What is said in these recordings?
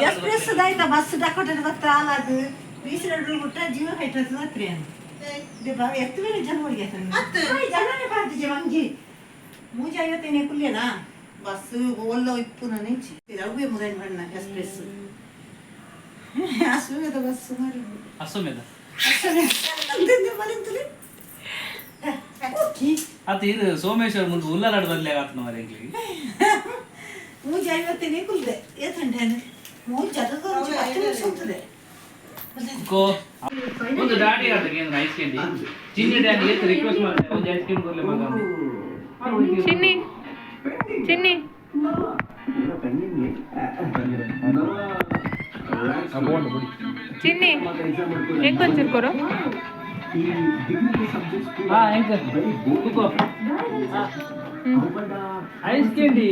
Express ಐತ bus ಡಾಕೋಟರ್ ಹತ್ರ ಹಾಲದು ಬೀಸಿ ರೋಡ್ ಬಿಟ್ಟ ಜೀವ ಹೈಟ್ರದ ಹತ್ರ ಎತ್ತು ಬೇರೆ ಜನ ಹೋಗಿ ಜನನೇ ಪಾಡ್ತಿದ್ದೆ ಮಂಗಿ ಮೂಜೆ ಐವತ್ತೇನೆ ಕುಲ್ಲೇನಾ ಬಸ್ ಒಲ್ಲ ಇಪ್ಪು ನಾನು ಅವುಗೆ ಮುದೈನ್ ಬಣ್ಣ ಎಕ್ಸ್ಪ್ರೆಸ್ ಅಶ್ವಮೇಧ ಬಸ್ ಮಾಡಿ ಅಶ್ವಮೇಧ ಅಶ್ವಮೇಧ ಮನೆ ಅದು ಇದು ಸೋಮೇಶ್ವರ ಮುಂದೆ ಉಲ್ಲಲಾಡು ಬದಲೇ ಆತನ ಮರೆ ಮೂಜ ಐವತ್ತೇನೆ ಕುಲ್ದೆ ಏತಂಡೆ ಮೂಜ ಅದು ಹತ್ತು ನಿಮಿಷ ಹೋಗ್ತದೆ ಕೋ. ಒಂದು ದಾಡಿ ಏನು ಐಸ್ ಕ್ಯಾಂಡಿ ಚಿನ್ನಿ ಡ್ಯಾಡಿ ಎಷ್ಟು ರಿಕ್ವೆಸ್ಟ್ ಮಾಡಿದೆ ಒಂದು ಐಸ್ ಕ್ರೀಮ್ ಕೊಡ್ಲಿ ಮಗ ಅಂತ. ಚಿನ್ನಿ ಚಿನ್ನಿ. ಚಿನ್ನಿ ಹೆಂಗ್ हाँ अंकल रुको आइस कैंडी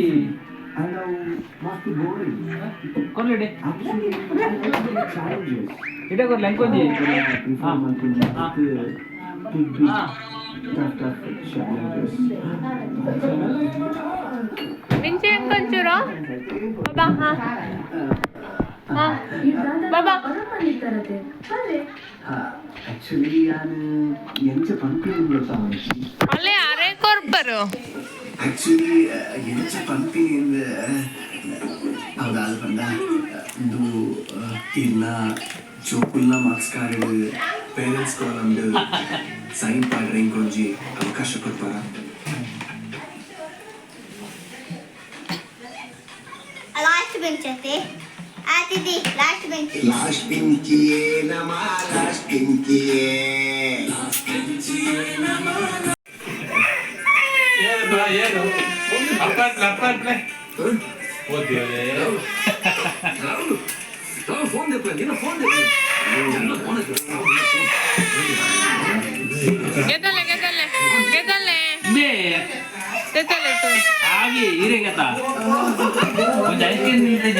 कर ಬಾಬಾ. ಆಕ್ಚುಲಿ ನಾನು ಎಂಚ ಪಂಪಿನ ಗೊತ್ತಾ ಅಲ್ಲೇ ಅರೆ ಕೊರ್ಬರು ಆಕ್ಚುಲಿ ಎಂಚ ಪಂಪಿನಿಂದ ಹೌದಾ ಅದು ಬಂದ ಇದು ಚೋಪುಲ್ಲ ಮಾರ್ಕ್ಸ್ ಕಾರ್ಡ್ ಪೇರೆಂಟ್ಸ್ ಒಂದು ಸೈನ್ ಪಾಡ್ರೆ ಕೊಂಜಿ ಅವಕಾಶ ಕೊಡ್ತಾರ. दीदी लास्ट बेंच लास्ट बेंच ये नमा लास्ट बेंच ये लास्ट बेंच ये नमा ये नो ये नो अपन अपन ले। वो दियो ले। राहुल राहुल फ़ोन दे प्ले ना फ़ोन दे ना फ़ोन दे गेदले गेदले गेदले बे। तेतले तो आगे इरेगा ता वो जाए के नहीं?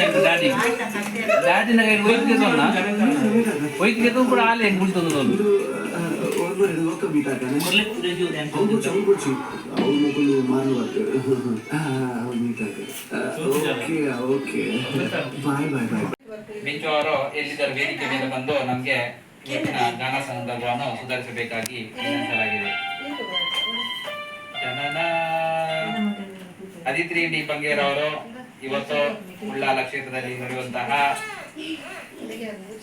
ಡ್ಯಾಡಿನ ಕೈ ಸೊನ್ನ ಒಯ್ತಿಗೆ ಕೂಡ ಆಲೆ ಹೆಂಗ್ ಬಿಡ್ತದ ಒಂದು. ಒಂದು ಲೋಕ ಮೀಟ್ ಆಗ್ತಾನೆ ಅವ್ರು ಚೌಗುಚ್ಚಿ ಅವ್ರ ಮಗಳು ಮಾರುವಾತ ಅವ್ರು meet okay okay. Bye bye bye. ಮಿಂಚು ಅವರು ಎಲ್ಲಿದ್ದರು ವೇದಿಕೆ ಮೇಲೆ ಬಂದು ನಮಗೆ ಇವತ್ತಿನ ಗಾನ ಸಂದರ್ಭವನ್ನು ಸುಧಾರಿಸಬೇಕಾಗಿ ವಿನಂತಿಸಲಾಗಿದೆ ಜನನ ಅದಿತ್ರಿ ಡಿ ಬಂಗೇರ್ ಅವರು ಇವತ್ತು ಉಳ್ಳಾಲ ಕ್ಷೇತ್ರದಲ್ಲಿ ನಡೆಯುವಂತಹ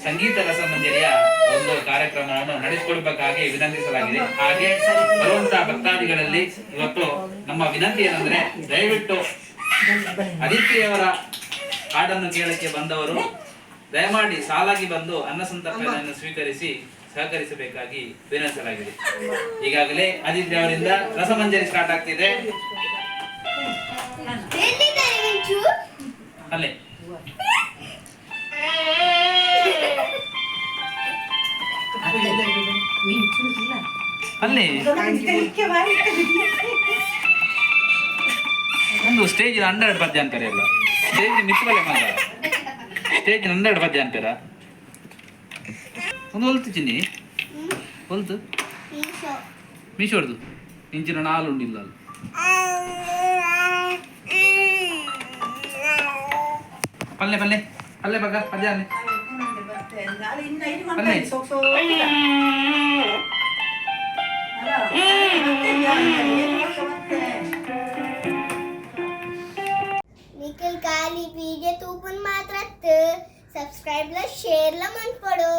ಸಂಗೀತ ರಸಮಂಜರಿಯ ಒಂದು ಕಾರ್ಯಕ್ರಮವನ್ನು ನಡೆಸಿಕೊಡ್ಬೇಕಾಗಿ ವಿನಂತಿಸಲಾಗಿದೆ. ಹಾಗೆ ಬರುವಂತಹ ಭಕ್ತಾದಿಗಳಲ್ಲಿ ಇವತ್ತು ನಮ್ಮ ವಿನಂತಿ ಏನಂದ್ರೆ ದಯವಿಟ್ಟು ಅದಿತ್ರಿಯವರ ಹಾಡನ್ನು ಕೇಳಕ್ಕೆ ಬಂದವರು ದಯಮಾಡಿ ಸಾಲಾಗಿ ಬಂದು ಅನ್ನಸಂತರ್ಪಣೆಯನ್ನು ಸ್ವೀಕರಿಸಿ ಸಹಕರಿಸಬೇಕಾಗಿ ವಿನಂತಿಸಲಾಗಿದೆ. ಈಗಾಗಲೇ ಅದಿತ್ರಿ ಅವರಿಂದ ರಸಮಂಜರಿ ಸ್ಟಾರ್ಟ್ ಆಗ್ತಿದೆ. ಅಲ್ಲೇ. ಅಲ್ಲೇ. ಒಂದು ಸ್ಟೇಜ್ ಹನ್ನೆರಡು ಪದ್ಯ ಅಂತಾರೆ ಎಲ್ಲ. ಸ್ಟೇಜ್ ನಿಂತ್ಕೊಳ್ಳೆ ಮಾತ್ರ ಸ್ಟೇಜ್ ಹನ್ನೆರಡು ಪದ್ಯ ಅಂತಾರ? ಒಂದು ಹೊಲ್ತು ಚಿನ್ನಿ. ಹೊಲ್ತು? ಮೀಶೋಡ್ದು ಇಂಚಿನ ಹಾಲು ಉಂಡಿಲ್ಲ ಅಲ್ಲಿ. పల్లె పల్లె పల్లె బగ్గ పద్యాన్ని పల్లె निकल काली वीडियो तू पण मात्र सबस्क्राईबला शेअरला मन पडो